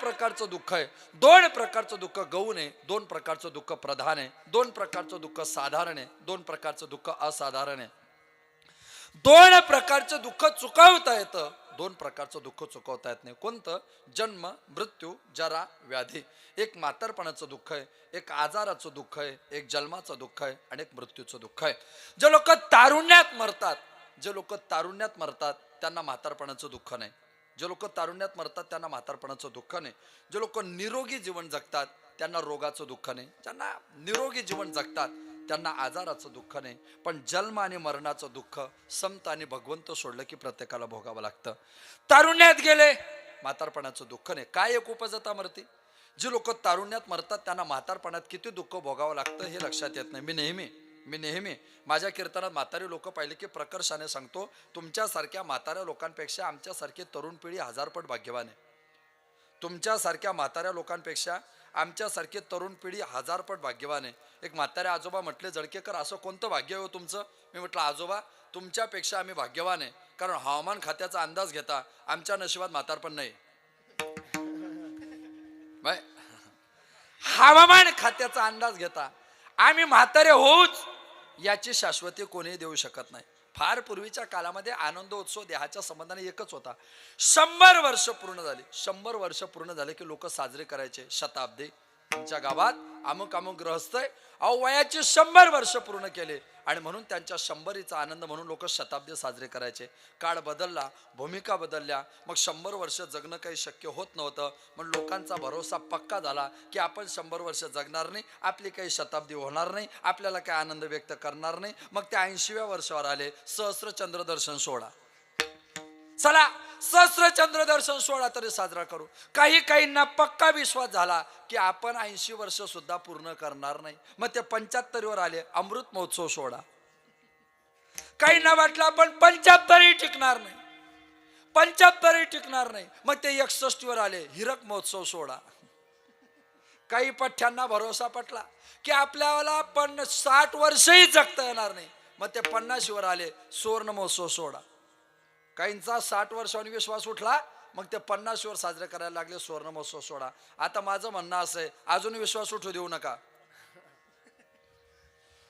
प्रकारचं दुःख आहे दोन प्रकारचं दुःख गौण आहे दोन प्रकारचं दुःख प्रधान आहे दोन प्रकारचं दुःख साधारण आहे दोन प्रकारचं दुःख असाधारण आहे. दोन प्रकारचं दुःख चुकवता येतं दोन प्रकारचं दुःख चुकवता येत नाही. कोणतं? जन्म मृत्यू जरा व्याधी. एक म्हातारपणाचं दुःख आहे एक आजाराचं दुःख आहे एक जन्माचं दुःख आहे आणि एक मृत्यूचं दुःख आहे. जे लोक तारुण्यात मरतात जे लोक तारुण्यात मरतात त्यांना म्हातारपणाचं दुःख नाही. जे लोक तारुण्यात मरतात त्यांना म्हातारपणाचं दुःख नाही. जे लोक निरोगी जीवन जगतात त्यांना रोगाचं दुःख नाही. ज्यांना निरोगी जीवन जगतात त्यांना आजाराचं दुःख नाही. पण जन्म आणि मरणाचं दुःख संत आणि भगवंत सोडलं की प्रत्येकाला भोगावं लागतं. तारुण्यात गेले म्हातारपणाचं दुःख नाही. काय एक उपजता मरते? जी लोक तारुण्यात मरतात त्यांना म्हातारपणात किती दुःख भोगावं लागतं हे लक्षात येत नाही. मी नेहमी मी नेहमी माझ्या कीर्तनात म्हातारी लोक पाहिले की प्रकर्षाने सांगतो तुमच्यासारख्या म्हाताऱ्या लोकांपेक्षा आमच्यासारखी तरुण पिढी हजारपट भाग्यवान आहे. तुमच्यासारख्या म्हाताऱ्या लोकांपेक्षा आमच्यासारखी तरुण पिढी हजारपट भाग्यवान आहे. एक म्हातारे आजोबा म्हटले जळकेकर असं कोणतं भाग्य हो तुमचं? मी म्हटलं आजोबा तुमच्यापेक्षा आम्ही भाग्यवान आहे. कारण हवामान खात्याचा अंदाज घेता आमच्या नशिबात म्हातारपण नाही. बाय. हवामान खात्याचा अंदाज घेता आम्ही म्हातारे होऊच. याची शाश्वती कोणीही देऊ शकत नाही. फार पूर्वीच्या काळामध्ये आनंदोत्सव देहाच्या संबंधाने एकच होता. शंभर वर्ष पूर्ण झाली. शंभर वर्ष पूर्ण झाले की लोक साजरे करायचे. शताब्दी तुमच्या गावात अमुक अमुक ग्रहस्थ आहे. अहो वयाचे शंभर वर्ष पूर्ण केले. आणि म्हणून त्यांच्या शंभरीचा आनंद म्हणून लोक शताब्दी साजरे करायचे. काळ बदलला भूमिका बदलल्या मग शंभर वर्ष जगणं काही शक्य होत नव्हतं. मग लोकांचा भरोसा पक्का झाला की आपण शंभर वर्ष जगणार नाही आपली काही शताब्दी होणार नाही आपल्याला काही आनंद व्यक्त करणार नाही. मग ते ऐंशीव्या वर्षावर आले. सहस्र चंद्रदर्शन सोहळा चला सहस्र चंद्रदर्शन सोहळा तरी साजरा करू. काही काहींना पक्का विश्वास झाला की आपण ऐंशी वर्ष सुद्धा पूर्ण करणार नाही. मग ते पंच्याहत्तरीवर आले अमृत महोत्सव सोहळा. काहींना वाटलं आपण पंच्याहत्तरही टिकणार नाही. पंच्याहत्तरही टिकणार नाही. मग ते एकसष्टीवर आले हिरक महोत्सव सोहळा. काही पठ्यांना भरोसा पटला की आपल्याला पण साठ वर्षही जगता येणार नाही. मग ते पन्नाशीवर आले सुवर्ण महोत्सव सोहळा. काहींचा साठ वर्षांनी विश्वास उठला मग ते पन्नाशीवर साजरे करायला लागले सुवर्ण महोत्सव सोडा. आता माझं म्हणणं असं आहे अजून विश्वास उठू देऊ नका.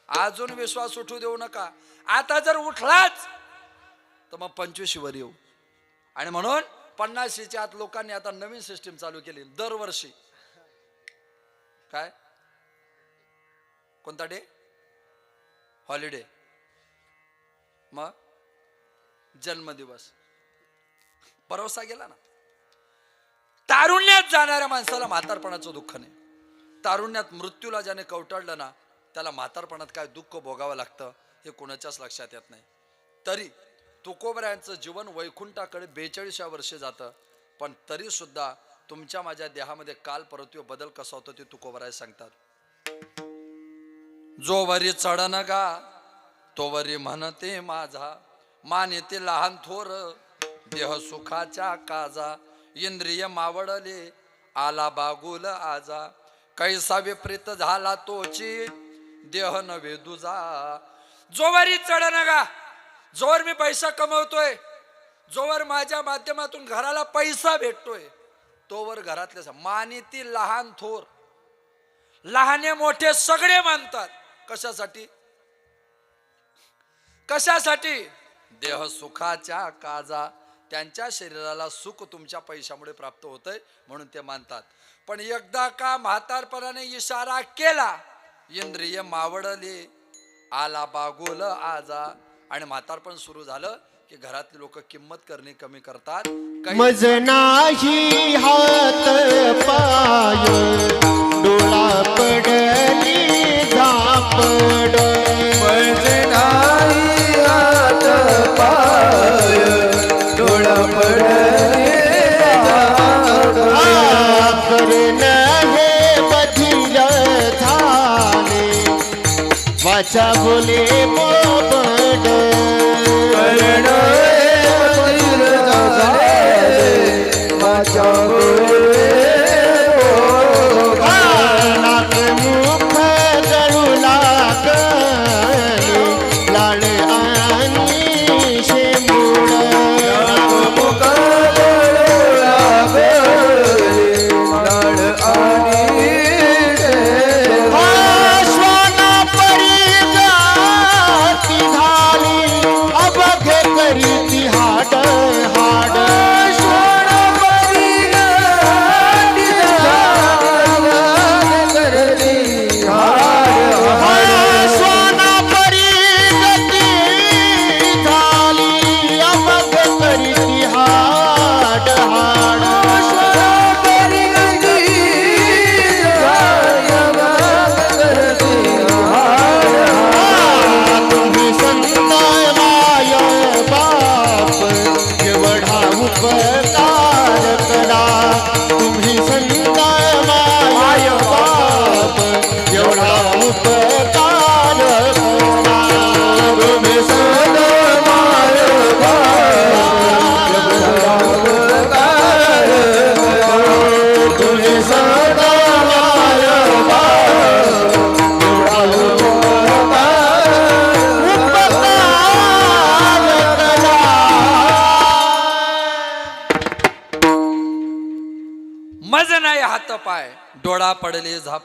अजून विश्वास उठू देऊ नका. आता जर उठलाच तर मग पंचवीशीवर येऊ. आणि म्हणून पन्नाशीच्या आत लोकांनी आता नवीन सिस्टीम चालू केली दरवर्षी. काय? कोणता डे हॉलिडे मग? जन्मदिवस. भरोसा गेला ना? तारुण्यात जाणाऱ्या माणसाला म्हातारपणाचं दुःख नाही. तारुण्यात मृत्यूला ज्याने कवटाळलं ना त्याला म्हातारपणात काय दुःख भोगावं लागतं हे कोणाच्याच लक्षात येत नाही. तरी तुकोबऱ्यांचं जीवन वैकुंठाकडे बेचाळीसव्या वर्षे जातं पण तरी सुद्धा तुमच्या माझ्या देहामध्ये काल परत्व बदल कसा होतो ते तुकोबराय सांगतात. जो वरी चढन गा तो वरी म्हणते माझा. मानेते लहान थोर देह सुखाच्या काजा इंद्रिय मावडले आला बागुल आजा. कैसा विपरीत झाला तोची देह नवे दुजा. जोवरी चढ नगा जोवर मी पैसा कमवतोय जोवर माझ्या माध्यमातून घराला पैसा भेटतोय तोवर घरातले मानिती लहान थोर. लहाने मोठे सगळे मानतात. कशासाठी? कशासाठी? देह सुखाच्या काजा त्यांच्या शरीराला सुख तुमच्या पैशामुळे प्राप्त होतंय म्हणून ते मानतात. पण एकदा का म्हातारपणाने इशारा केला इंद्रिय मावळले आला बागोल आजा. आणि म्हातारपण सुरू झालं की घरातले लोक किंमत करणे कमी करतात. मज नाही हात पाय डोळा पडली झापड करण हे बधीर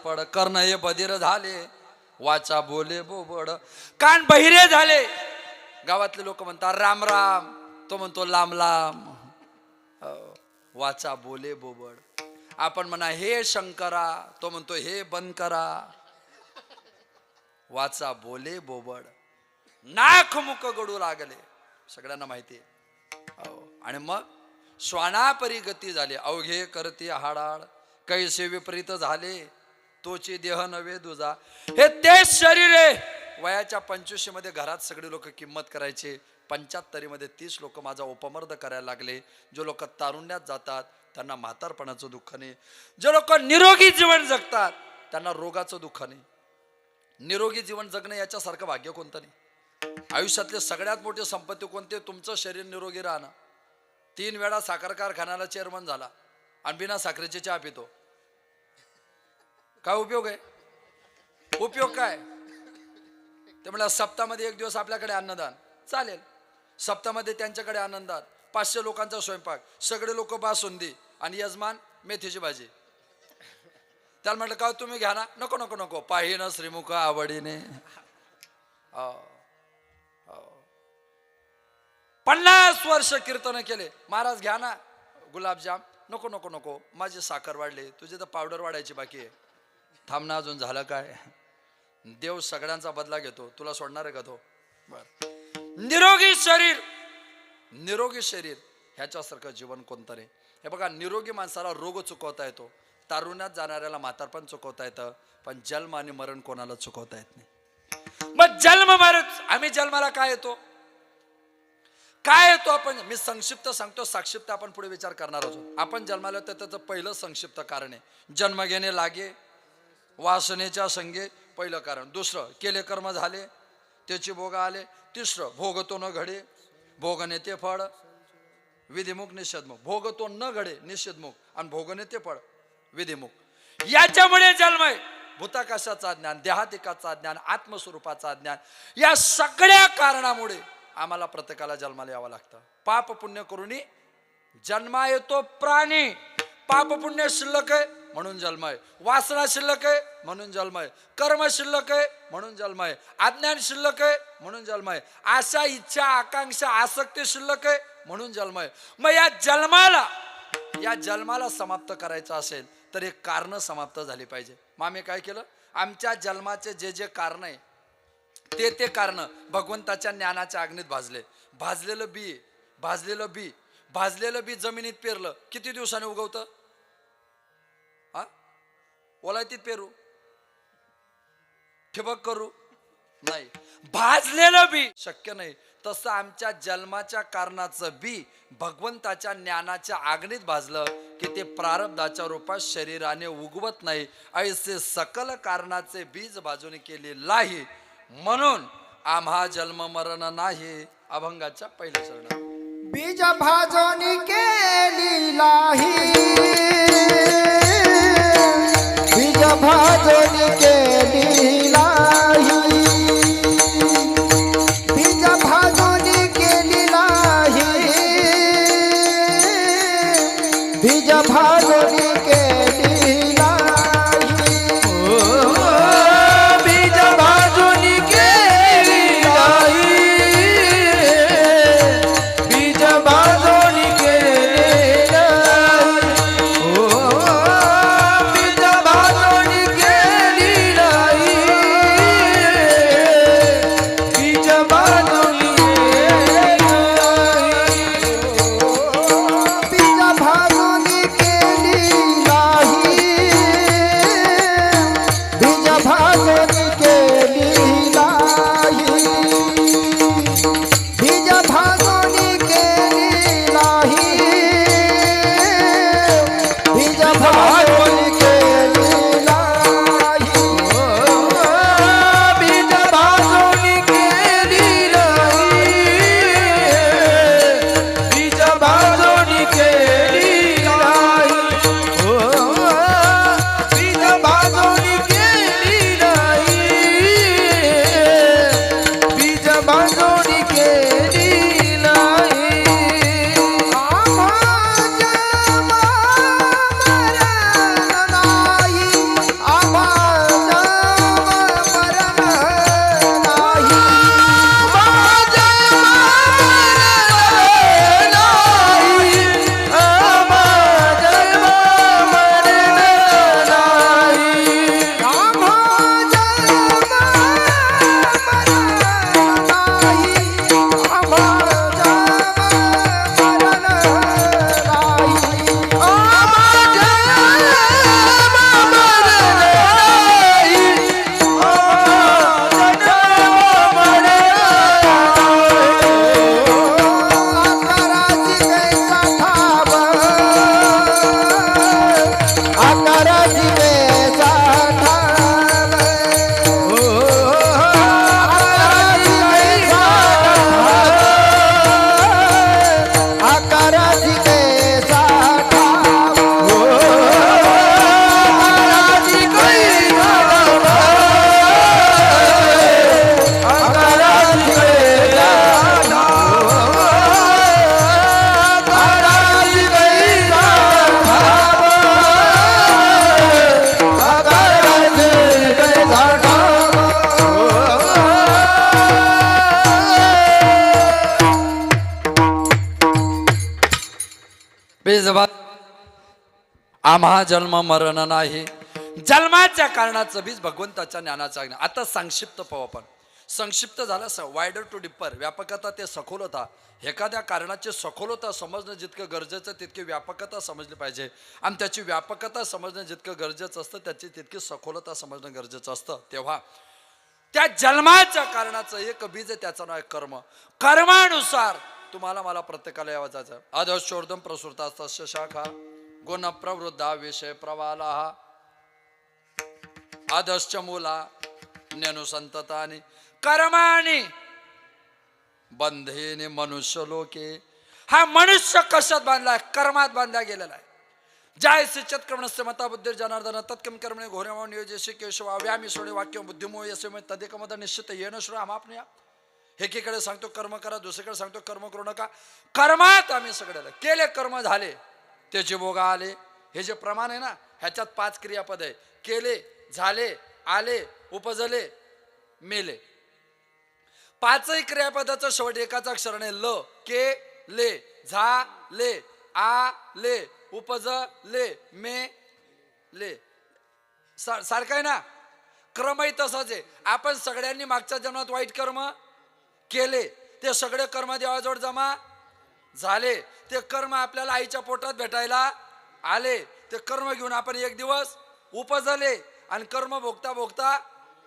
पड कर्ण हे बधीर झाले. वाचा बोले बोबड. कान बहिरे झाले. गावातले लोक म्हणतात राम राम. तो म्हणतो लांब लांब. हो. वाचा बोले बोबड. आपण म्हणा हे शंकरा. तो म्हणतो हे बंद करा वाचा बोले बोबड. नाक मुक गडू लागले. सगळ्यांना माहिती आहे. हो. आणि मग श्वानापरी गती झाली. अवघे करती हाडाळ. कैसे विपरीत झाले. तोची देह नव्हे दुजा. हे तेच शरीर आहे. वयाच्या पंचवीसशे मध्ये घरात सगळे लोक किंमत करायचे. पंच्याहत्तरी मध्ये तीस लोक माझा उपमर्द करायला लागले. जे लोक तारुण्यात जातात त्यांना म्हातारपणाचं दुःख नाही. जे लोक निरोगी जीवन जगतात त्यांना रोगाचं दुःख नाही. निरोगी जीवन जगणं याच्यासारखं भाग्य कोणतं नाही? आयुष्यातले सगळ्यात मोठी संपत्ती कोणते? तुमचं शरीर निरोगी राहणं. तीन वेळा साखर कारखान्याला चेअरमन झाला. आणि बिना साखरेची चहा पितो. काय उपयोग आहे? उपयोग काय? ते म्हणा सप्तामध्ये एक दिवस आपल्याकडे अन्नदान. चालेल. सप्तामध्ये त्यांच्याकडे आनंदात पाचशे लोकांचा स्वयंपाक. सगळे लोक बासुंदी आणि यजमान मेथीची भाजी. त्याला म्हटलं का तुम्ही घ्या ना. नको नको नको. पाहिनं श्रीमुख आवडीने. हो. हो. पन्नास वर्ष कीर्तन केले. महाराज घ्या ना गुलाबजाम. नको नको नको. माझी साखर वाढली. तुझी तर पावडर वाढायची बाकी आहे. थांब ना अजून झालं काय? देव सगळ्यांचा बदला घेतो. तुला सोडणार आहे का तो? बर. निरोगी शरीर निरोगी शरीर ह्याच्यासारखं जीवन कोणतं नाही हे बघा निरोगी माणसाला रोग चुकवता येतो. तारुण्यात जाणाऱ्याला म्हातार पण चुकवता येतं पण जन्म आणि मरण कोणाला चुकवता येत नाही. मग जन्म मरण आम्ही जन्माला काय येतो? काय येतो आपण? मी संक्षिप्त सांगतो साक्षिप्त आपण पुढे विचार करणार आहोत. आपण जन्माला तर त्याचं पहिलं संक्षिप्त कारण आहे. जन्म घेणे लागे वासनेच्या संगे पहिलं कारण. दुसरं केले कर्म झाले त्याची भोग आले. तिसरं भोगतो न घडे भोगने ते फळ. विधिमुख निषेधमुख. भोगतो न घडे निषेधमुख. आणि भोगने ते फळ. विधिमुख. याच्यामुळे जन्म आहे. भूताकाशाचा ज्ञान देहातिकाचा ज्ञान आत्मस्वरूपाचा ज्ञान या सगळ्या कारणामुळे आम्हाला प्रत्येकाला जन्माला यावं लागतं. पाप पुण्य करून जन्मा येतो प्राणी. पाप पुण्य शिल्लक आहे. म्हणून जन्म आहे वासना शिल्लक आहे म्हणून जन्म आहे कर्म शिल्लक आहे म्हणून जन्म आहे अज्ञान शिल्लक आहे म्हणून जन्म आहे आशा इच्छा आकांक्षा आसक्ती शिल्लक आहे म्हणून जन्म आहे मग या जन्माला या जन्माला समाप्त करायचं असेल तर एक कारण समाप्त झाली पाहिजे. मग आम्ही काय केलं? आमच्या जन्माचे जे जे कारण आहे ते ते कारण भगवंताच्या ज्ञानाच्या अग्नीत भाजले. भाजलेलं बी भाजलेलं बी भाजलेलं बी जमिनीत पेरलं. किती दिवसाने उगवतं? ओलायतीत पेरू. ठिबक करू. नाही. भाजलेलं बी शक्य नाही. तसं आमच्या जन्माच्या कारणाचं बी भगवंताच्या ज्ञानाच्या आग्नीत भाजलं की ते प्रारब्धाच्या रूपात शरीराने उगवत नाही. ऐसे सकल कारणाचे बीज बाजूने केलेलं नाही. म्हणून आम्हा जन्म मरण नाही. अभंगाच्या पहिल्या चरणात. बीज भाजोनी केली नाही. बीज भाजोनी केली लाही बीज भाजोनी केली लाही बीज भाजोनी केली जन्म मरण नाही. जन्माच्या कारणाचं बीज भगवंताच्या ज्ञानाचा ज्ञान आता संक्षिप्त पाहू आपण. संक्षिप्त झालं स वायडर टू डिप्पर व्यापकता ते सखोलता. एखाद्या कारणाची सखोलता समजणं जितकं गरजेचं तितकी व्यापकता समजली पाहिजे. आणि त्याची व्यापकता समजणं जितकं गरजेचं असतं त्याची तितकी सखोलता समजणं गरजेचं असतं. तेव्हा त्या जन्माच्या कारणाचं एक बीज आहे त्याचं नाव आहे कर्म. कर्मानुसार तुम्हाला मला प्रत्येकाला यावं जायचं अधशोर्धम प्रसुरता शाखा. गुण प्रवृद्धा विषय प्रवाला। अधश्च मूला ज्ञानुसंततानी कर्माणी। बंधेने मनुष्य लोके। हा मनुष्य कशात बांधलाय? कर्मात बांधला गेलेला आहे। जाय सिचत कर्मणस्य मता बुद्धी जनार्दन तत्कम कर्मणे घोरेमा नियोजशी केशवा व्यामी सोडे वाक्य बुद्धिमो यसे तदेकमत निश्चित येणं श्रो आमापण्या एकीकडे सांगतो कर्म करा दुसरीकडे सांगतो कर्म करू नका। कर्मात आम्ही सगळ्याला केले कर्म झाले त्याचे भोगा आले हे जे प्रमाण आहे ना ह्याच्यात पाच क्रियापद आहे. केले झाले आले उपजले मेले. पाचही क्रियापदाचं शेवट एकाच अक्षर आहे ल के ले झा ले आ ले उपज ले मे ले. सारखं आहे ना? क्रमही तसाच आहे. आपण सगळ्यांनी मागच्या जन्मात वाईट कर्म केले. ते सगळे कर्म देवाजवळ जमा झाले. ते कर्म आपल्याला आईच्या पोटात भेटायला आले. ते कर्म घेऊन आपण एक दिवस उपजले आणि कर्म भोगता भोगता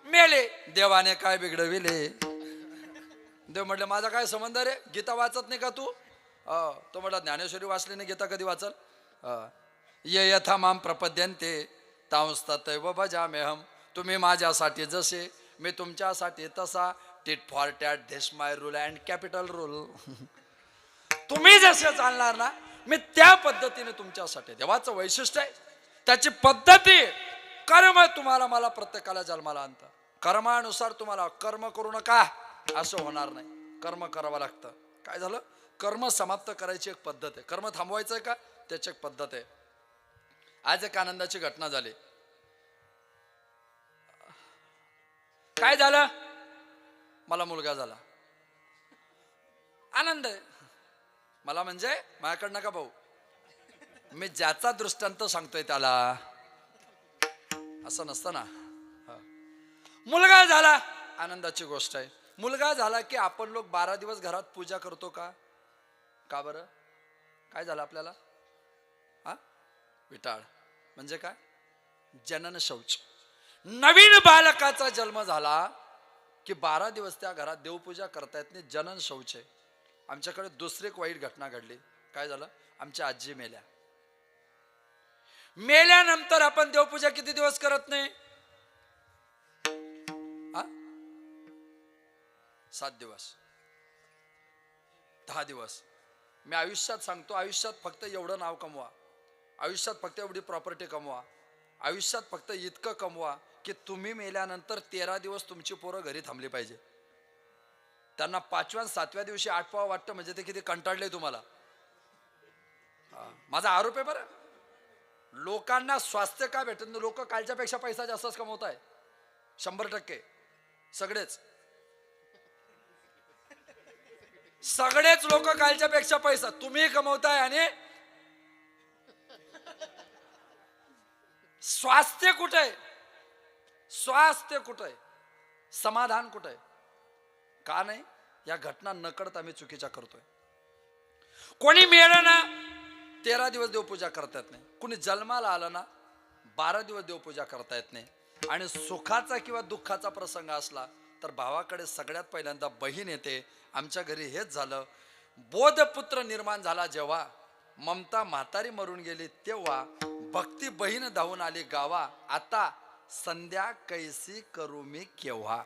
मेले. देवाने काय बिघडविले? देव म्हटले माझा काय संबंध रे? गीता वाचत नाही का तू? तो म्हटला ज्ञानेश्वरी वाचली नाही गीता कधी वाचल? ये यथा माम प्रपद्यंते तांस्तैव भजामेहम तुम्ही माझ्यासाठी जसे मी तुमच्यासाठी तसा. Tit for tat this my rule and capital rule तुम्ही जसे चालणार ना मी त्या पद्धतीने तुमच्यासाठी देवाचं वैशिष्ट्य आहे. त्याची पद्धती कर्म तुम्हाला मला प्रत्येकाला जन्माला आणतं. कर्मानुसार तुम्हाला कर्म करू नका असं होणार नाही. कर्म करावं लागतं. काय झालं? कर्म समाप्त करायची एक पद्धत आहे. कर्म थांबवायचं आहे का? त्याची एक पद्धत आहे. आज एक आनंदाची घटना झाली. काय झालं? मला मुलगा झाला. आनंद आहे. मला म्हणजे माझ्याकडनं का भाऊ. मी ज्याचा दृष्टांत सांगतोय त्याला. असं नसतं ना? मुलगा झाला. आनंदाची गोष्ट आहे. मुलगा झाला की आपण लोक बारा दिवस घरात पूजा करतो का? का बरं? काय झालं आपल्याला? हा? विटाळ. म्हणजे काय? जनन शौच. नवीन बालकाचा जन्म झाला की बारा दिवस त्या घरात देवपूजा करता येत नाही जनन शौच आहे. आमच्याकडे दुसरी एक वाईट घटना घडली. काय झालं? आमच्या आजी मेल्या. मेल्यानंतर आपण देवपूजा किती दिवस करत नाही? सात दिवस. दहा दिवस. मी आयुष्यात सांगतो आयुष्यात फक्त एवढं नाव कमवा. आयुष्यात फक्त एवढी प्रॉपर्टी कमवा. आयुष्यात फक्त इतकं कमवा की तुम्ही मेल्यानंतर तेरा दिवस तुमची पोरं घरी थांबली पाहिजे. त्यांना पाचव्या सातव्या दिवशी आठवावं वाटतं म्हणजे ते किती कंटाळले तुम्हाला. माझा आरोप आहे बरं. लोकांना स्वास्थ्य का भेटत लोक कालच्यापेक्षा पैसा जास्तच कमवत आहे शंभर टक्के. सगळेच. सगळेच लोक कालच्या पेक्षा पैसा. तुम्ही कमवताय आणि स्वास्थ्य कुठे? आहे स्वास्थ्य कुठं? आहे समाधान कुठे? का नाही? या घटना नकळत आम्ही चुकीच्या करतोय. कोणी मिळलं ना तेरा दिवस देवपूजा करता येत नाही. कुणी जन्माला आलं ना बारा दिवस देवपूजा करता येत नाही. आणि सुखाचा किंवा दुःखाचा प्रसंग असला तर भावाकडे सगळ्यात पहिल्यांदा बहीण येते. आमच्या घरी हेच झालं. बोधपुत्र निर्माण झाला जेव्हा ममता म्हातारी मरून गेली तेव्हा भक्ती बहीण धावून आली गावा. आता संध्या कैसी करू मी केव्हा?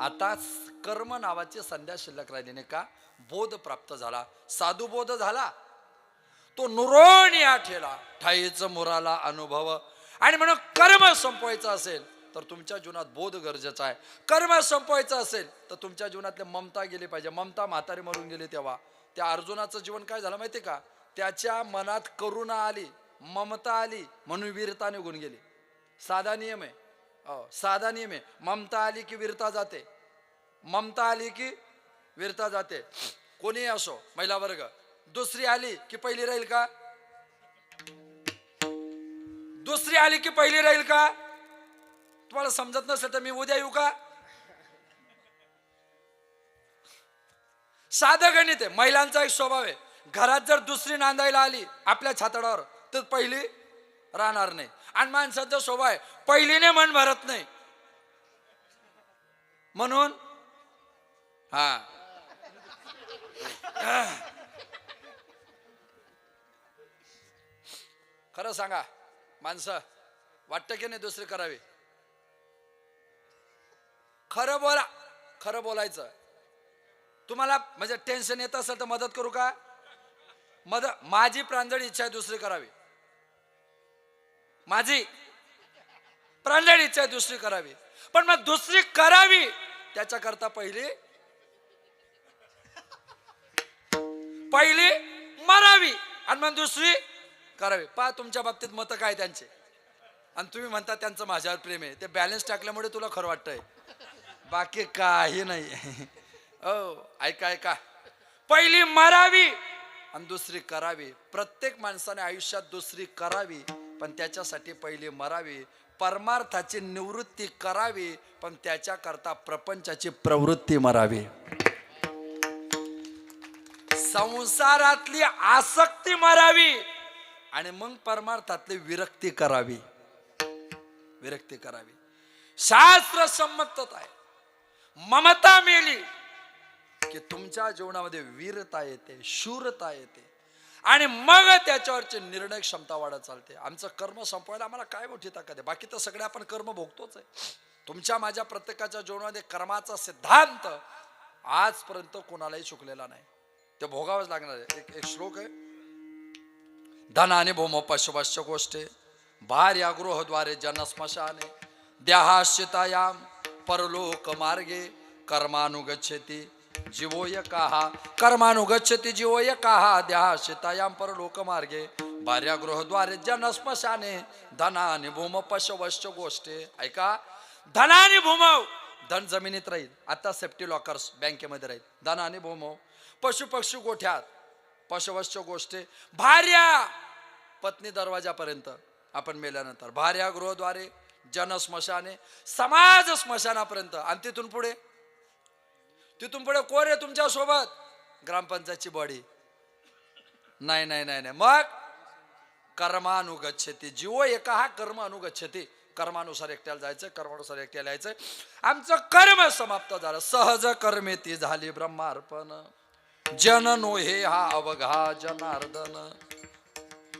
आता कर्म नावाची संध्या शिल्लक राहिलीने का? बोध प्राप्त झाला. साधू बोध झाला. तो नुरोणी ठेला. ठाईच मुराला अनुभव. आणि म्हणून कर्म संपवायचं असेल तर तुमच्या जीवनात बोध गरजेचा आहे. कर्म संपवायचं असेल तर तुमच्या जीवनातले ममता गेली पाहिजे. ममता म्हातारी मरून गेली तेव्हा. त्या अर्जुनाचं जीवन काय झालं माहिती का? त्याच्या मनात करुणा आली ममता आली म्हणून वीरता निघून गेली. साधा नियम आहे. साधा नियम आहे. ममता आली की वीरता जाते. ममता आली की वीरता जाते. कोणी असो महिला वर्ग दुसरी आली की पहिली राहील का? दुसरी आली की पहिली राहील का? तुम्हाला समजत नसेल तर मी उद्या येऊ का? साधं गणित आहे. महिलांचा एक स्वभाव आहे. घरात जर दुसरी नांदायला आली आपल्या छातडावर तर पहिली राहणार नाही. आणि माणसाचा स्वभाव आहे. पहिलीने मन भरत नाही. म्हणून हा. खरं सांगा माणसं वाटतं की नाही दुसरी करावी? खरं बोला खरं बोलायचं. तुम्हाला म्हणजे टेन्शन येत असेल तर मदत करू का? मदत माझी प्रांजळ इच्छा आहे दुसरी करावी. माझी प्रांजळ इच्छा आहे दुसरी करावी. पण मग दुसरी करावी त्याच्याकरता पहिली पहिली मरावी आणि मग दुसरी करावी. पहा तुमच्या बाबतीत मतं काय त्यांचे? आणि तुम्ही म्हणता त्यांचं माझ्यावर प्रेम आहे. ते बॅलन्स टाकल्यामुळे तुला खरं वाटतंय. बाकी काही नाही. हो ऐका ऐका. पहिली मरावी आणि दुसरी करावी. प्रत्येक माणसाने आयुष्यात दुसरी करावी. पण त्याच्यासाठी पहिली मरावी परमार्थाची निवृत्ती करावी पण त्याच्याकरता प्रपंचाची प्रवृत्ती मरावी. संसारातली आसक्ती मरावी आणि मग परमार्थातली विरक्ती करावी. विरक्ती करावी. शास्त्र संमतता आहे. ममता मेली की तुमच्या जीवनामध्ये वीरता येते शूरता येते. आणि मग त्याच्यावरची निर्णय क्षमता वाढत चालते. आमचं कर्म संपवायला आम्हाला काय मोठी ताकद आहे? बाकी तर सगळे आपण कर्म भोगतोच आहे. तुमच्या माझ्या प्रत्येकाच्या जीवनामध्ये कर्माचा सिद्धांत आजपर्यंत कोणालाही चुकलेला नाही. ते भोगावंच लागणार आहे. एक एक श्लोक आहे. धनाने भूम पशुपश्च गोष्टे भार्या गृहद्वारे जनस्मशाने देहाश्चितायाम परलोक मार्गे कर्मानुगच्छति जीवोय काहा कर्मानुगच्छति जीवोय काहा द्या शितायाम पर लोकमार्गे भार्या गृहद्वारे जनस्मशाने। धनाने भूम पशवश्च गोष्टे ऐका? धनाने भूमव धन जमिनीत राहील। आता सेफ्टी लॉकर्स बँकेमध्ये राहील। धनाने भूमव पशु पक्षी गोठ्यात। पशवश्च गोष्टे भार्या! पत्नी दरवाजापर्यंत आपण मेल्यानंतर. भार्या गृहद्वारे जन स्मशाने समाज स्मशानापर्यंत आणि तिथून पुढे? तिथून पुढे कोण आहे तुमच्यासोबत ग्रामपंचायतची बॉडी नाही नाही नाही नाही. मग? कर्मानुगच्छती. जीव एका हा कर्म अनुगच्छती कर्मानुसार एकट्याला जायचं कर्मानुसार एकट्याला यायचं. आमचं कर्म समाप्त झालं. सहज कर्मे ती झाली ब्रह्मार्पण. जन नोहे हा अवघा जनार्दन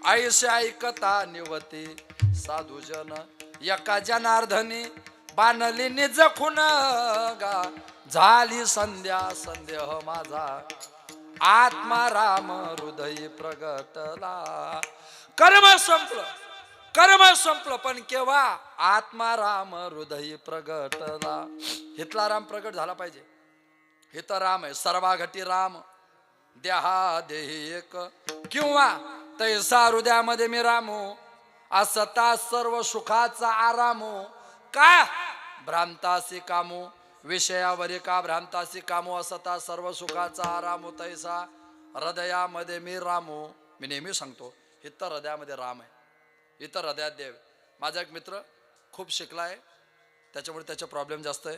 ऐसे ऐकता निवती साधू जन. एका जनार्दनी बांधली निज खुन गा झाली संध्या संदेह माझा. आत्मा राम हृदय प्रगटला. कर्म संपलं कर्म संपलं पण केव्हा? आत्मा राम हृदय प्रगटला. हितला राम प्रगट झाला पाहिजे. हित राम आहे सर्वाघटी राम. देहा देही एक. किंवा तैसा हृदयामध्ये मी रामो हो. असता सर्व सुखाचा आरामो हो. का? भ्रांतासी कामो. विषयावरी का भ्रांतासी कामो असता सर्व सुखाचा आराम होतैसा. हृदयामध्ये मी रामो. मी नेहमी सांगतो इथं हृदयामध्ये राम आहे. इथं हृदयात देव माझा एक मित्र खूप शिकला आहे त्याच्यामुळे त्याचे प्रॉब्लेम जास्त आहे.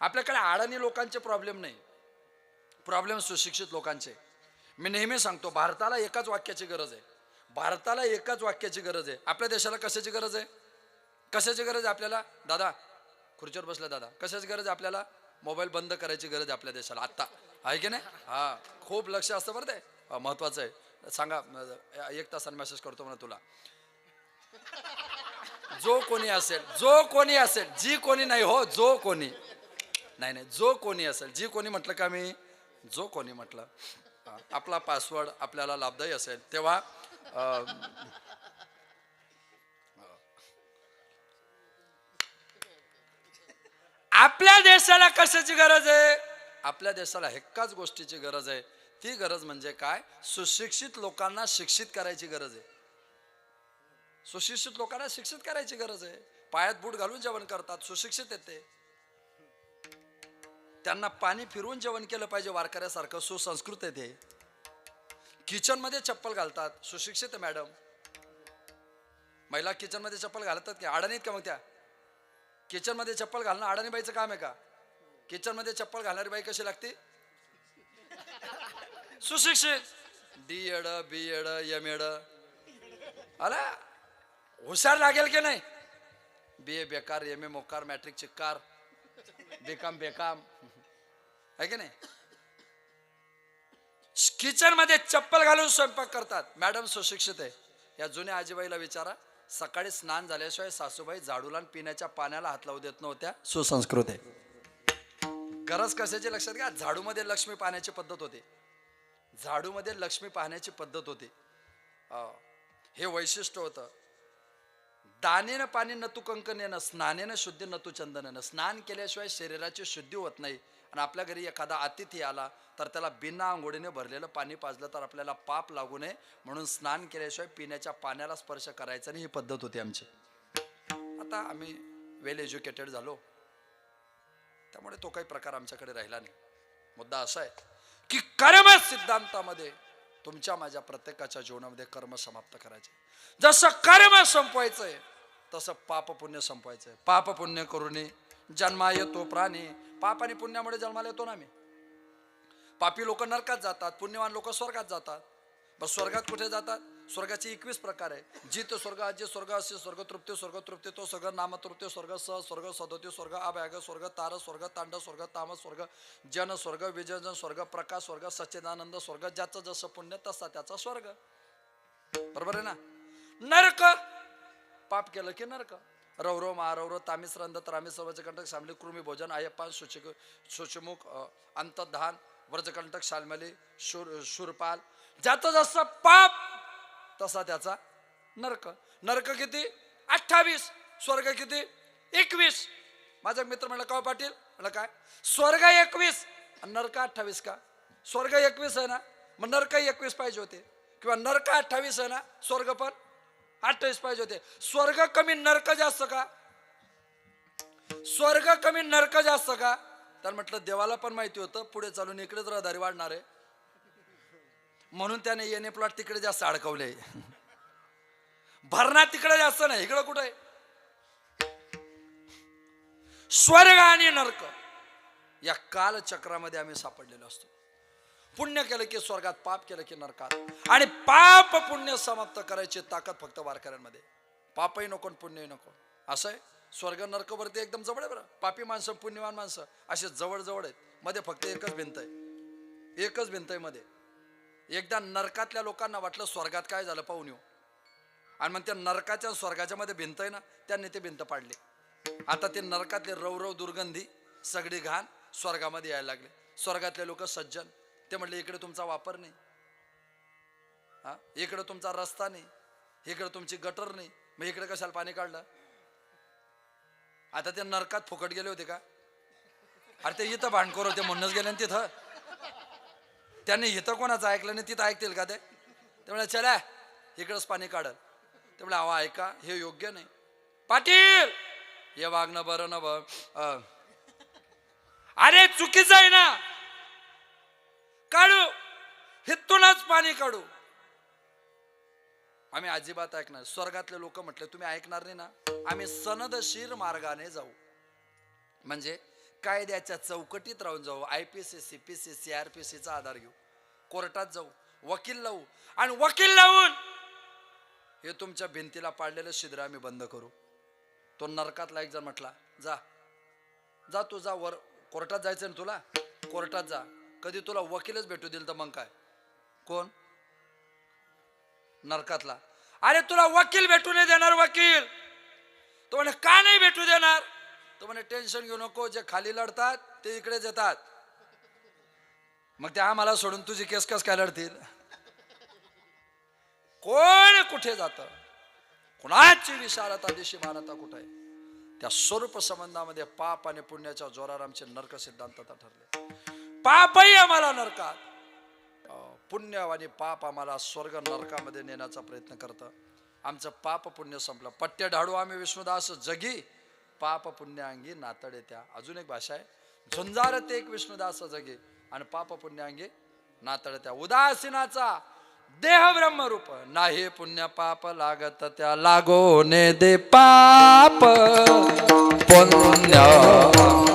आपल्याकडे अडाणी लोकांचे प्रॉब्लेम नाही. प्रॉब्लेम सुशिक्षित लोकांचे. मी नेहमी सांगतो भारताला एकाच वाक्याची गरज आहे. भारताला एकाच वाक्याची गरज आहे. आपल्या देशाला कशाची गरज आहे? कशाची गरज आहे आपल्याला? दादा खुर्चीवर बसला दादा. कशाची गरज आपल्याला? मोबाईल बंद करायची गरज आहे आपल्या देशाला. आत्ता. आहे की नाही? हा. खूप लक्ष असतं बरं ते. महत्वाचं आहे. सांगा एक तासाने मेसेज करतो म्हणा तुला. जो कोणी असेल जो कोणी असेल जी कोणी नाही हो जो कोणी. नाही नाही जो कोणी असेल जी कोणी म्हटलं का मी? जो कोणी म्हटलं. आपला पासवर्ड आपल्याला लाभदायी असेल. तेव्हा आपल्या देशाला कशाची गरज आहे? आपल्या देशाला एकाच गोष्टीची गरज आहे. ती गरज म्हणजे काय? सुशिक्षित लोकांना शिक्षित करायची गरज आहे. सुशिक्षित लोकांना शिक्षित करायची गरज आहे. पायात बूट घालून जेवण करतात सुशिक्षित येते त्यांना पाणी फिरवून जेवण केलं पाहिजे वारकऱ्यासारखं सुसंस्कृत येते किचनमध्ये चप्पल घालतात सुशिक्षित मॅडम. महिला किचनमध्ये चप्पल घालतात की अडाणीत का मग त्या? किचनमध्ये चप्पल घालणं अडाणी बाईचं काम आहे का? किचनमध्ये चप्पल घालणारी बाई कशी लागते? सुशिक्षित. D Ed B Ed M Ed अला हुशार लागेल की नाही? बी ए बेकार एम ए मोकार मॅट्रिक चिक्कार. बेकाम बेकाम आहे की नाही? किचनमध्ये चप्पल घालून स्वयंपाक करतात. मॅडम सुशिक्षित आहे. या जुन्या आजीबाईला विचारा. सकाळी स्नान झाल्याशिवाय सासूबाई झाडूला पिण्याच्या पाण्याला हात लावू देत नव्हत्या. सुसंस्कृत आहे. गरज कशाची लक्षात घ्या? झाडूमध्ये लक्ष्मी पाहण्याची पद्धत होती. झाडूमध्ये लक्ष्मी पाहण्याची पद्धत होती. हे वैशिष्ट्य होतं. दानेनं पाणी नतू कंकनेनं स्नानेनं शुद्धी नतू चंदनेनं स्नान केल्याशिवाय शरीराची शुद्धी होत नाही. आणि आपल्या घरी एखादा अतिथी आला तर त्याला बिना आंघोळीने भरलेलं पाणी पाजलं तर आपल्याला पाप लागू नये. म्हणून स्नान केल्याशिवाय पिण्याच्या पाण्याला स्पर्श करायचा नाही ही पद्धत होती आमची. आता आम्ही वेल एज्युकेटेड झालो. त्यामुळे तो काही प्रकार आमच्याकडे राहिला नाही. मुद्दा असा आहे की कर्म सिद्धांतामध्ये तुमच्या माझ्या प्रत्येकाच्या जीवनामध्ये कर्म समाप्त करायचे. जसं कर्म संपवायचंय तसं पाप पुण्य संपवायचंय. पाप पुण्य करून जन्मा येतो प्राणी. पाप आणि पुण्यामुळे जन्माला येतो ना मी पापी लोक नरकात जातात पुण्यवान लोक स्वर्गात जातात. बस स्वर्गात कुठे जातात? स्वर्गाचे एकवीस प्रकार आहे. जित स्वर्ग अजय स्वर्ग असे स्वर्ग तृप्ती स्वर्ग तृप्ती तो स्वर्ग नामतृप्ती स्वर्ग स स्वर्ग सदोती स्वर्ग अभ्याग स्वर्ग तार स्वर्ग तांड स्वर्ग ताम स्वर्ग जन स्वर्ग विजयजन स्वर्ग प्रकाश स्वर्ग सच्चिदानंद स्वर्ग ज्याचं जसं पुण्य तसा त्याचा स्वर्ग. बरोबर आहे ना? नरक! पाप केलं की नरक. रौरव महारौरव तामिस रंध त्रामिस सर्वच कंटक कृमी भोजन आयप्पान शुचिक शुचिमुख अ, अंतधान व्रजकंटक शालमली शूर शूरपाल. ज्याचं जसं पाप तसा त्याचा नरक. नरक किती? अठ्ठावीस. स्वर्ग किती? एकवीस. माझा मित्र म्हणलं का पाटील? म्हणलं काय? स्वर्ग एकवीस. नरक अठ्ठावीस का? स्वर्ग एकवीस आहे ना. मग नरक एकवीस पाहिजे होते. किंवा नरक अठ्ठावीस आहे ना स्वर्ग पण? अठ्ठावीस पाहिजे होते. स्वर्ग कमी नरक जास्त का? स्वर्ग कमी नरक जास्त का? तर म्हटलं देवाला पण माहिती होतं पुढे चालून इकडेच रहदारी वाढणार आहे. म्हणून त्याने येणे प्लॉट तिकडे जास्त अडकवले. भरणा तिकडे जास्त नाही इकडं कुठं आहे? स्वर्ग आणि नरक. या कालचक्रामध्ये आम्ही सापडलेलो असतो. पुण्य केलं की स्वर्गात पाप केलं की नरकात. आणि पाप पुण्य समाप्त करायची ताकद फक्त वारकऱ्यांमध्ये. पापही नको पुण्यही नको. असं आहे स्वर्ग नरकवरती एकदम जवळ आहे बरं. पापी माणसं पुण्यवान माणसं असे जवळ जवळ आहेत. मध्ये फक्त एकच भिंत आहे. एकच भिंत आहे मध्ये. एकदा नरकातल्या लोकांना वाटलं स्वर्गात काय झालं पाहून येऊ. आणि मग त्या नरकाच्या स्वर्गाच्या मध्ये भिंत आहे ना त्यांनी ते भिंत पाडली. आता ते नरकातले रवरव दुर्गंधी सगळी घाण स्वर्गामध्ये यायला लागले. स्वर्गातले लोक सज्जन ते म्हटले इकडे तुमचा वापर नाही. हा? इकडे तुमचा रस्ता नाही. इकडे तुमची गटर नाही. मग इकडे कशाला पाणी काढलं? आता ते नरकात फुकट गेले होते का? अरे ते इथं भांडखोर होते म्हणूनच गेले ना तिथं. त्यांनी इथं कोणाचं ऐकलं नाही तिथं ऐकतील का ते? ते म्हणले चला इकडंच पाणी काढल. ते म्हणले ऐका हे योग्य नाही. पाटील हे वागणं बरं ना ब अं. अरे चुकीचं आहे ना. काढू. हिथूनच पाणी काढू. आम्ही अजिबात ऐकणार. स्वर्गातले लोक म्हटले तुम्ही ऐकणार नाही ना? आम्ही सनदशीर मार्गाने जाऊ. म्हणजे कायद्याच्या चौकटीत राहून जाऊ. I P C C P C C R P सीचा आधार घेऊ. कोर्टात जाऊ. वकील लावू. आणि वकील लावून हे तुमच्या भिंतीला पाडलेलं शिद्र आम्ही बंद करू. तो नरकातला एक जण म्हटला जा. जा तू जा. वर. कोर्टात जायचं ना तुला? कोर्टात जा. कधी तुला वकीलच भेटू दिल तर मग काय? कोण? नरकातला. अरे तुला वकील भेटू नाही देणार वकील. तो म्हणे का नाही भेटू देणार? तो म्हणे टेन्शन घेऊ नको जे खाली लढतात ते इकडे येतात. मग ते आम्हाला सोडून तुझी केस कस काय लढतील? कोण कुठे जात? कुणाची विशालता दिशी मानता कुठे? आहे त्या स्वरूप संबंधामध्ये पाप आणि पुण्याच्या जोरावर आमचे नरक सिद्धांत आता ठरले. पापही आम्हाला नरकात. पुण्य आणि पाप आम्हाला स्वर्ग नरकामध्ये नेण्याचा प्रयत्न करतं. आमचं पाप पुण्य संपलं. पट्टे ढाडू आम्ही विष्णुदास जगी पाप पुण्य अंगी नातडे त्या. अजून एक भाषा आहे. झुंजार ते एक विष्णुदास जगी आणि पाप पुण्य अंगी नातड त्या. उदासीनाचा देह ब्रह्मरूप. नाही पुण्य पाप लागत त्या. लागो ने दे पाप पुण्य.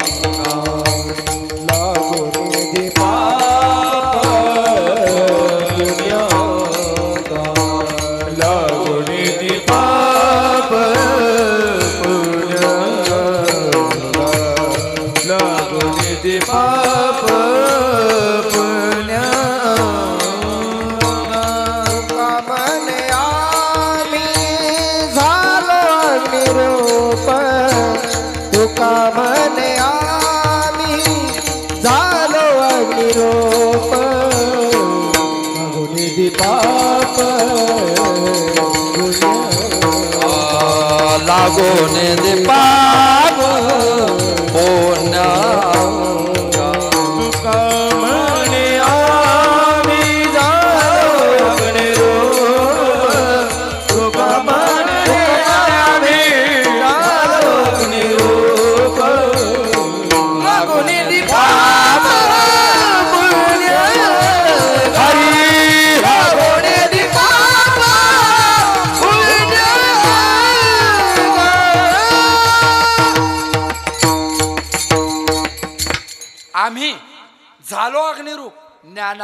निधी पाप लागो ने दे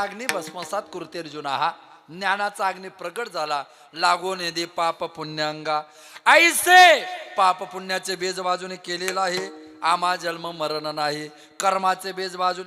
ज्ञानाग्नी भस्मसात कृती अर्जुना हा ज्ञानाचा अग्नी प्रकट झाला. लागून दे पाप पुण्यांगा. ऐसे पाप पुण्याचे बेज बाजूने केलेला आहे. आम्हा जन्म मरण नाही. कर्माचे बेज बाजूने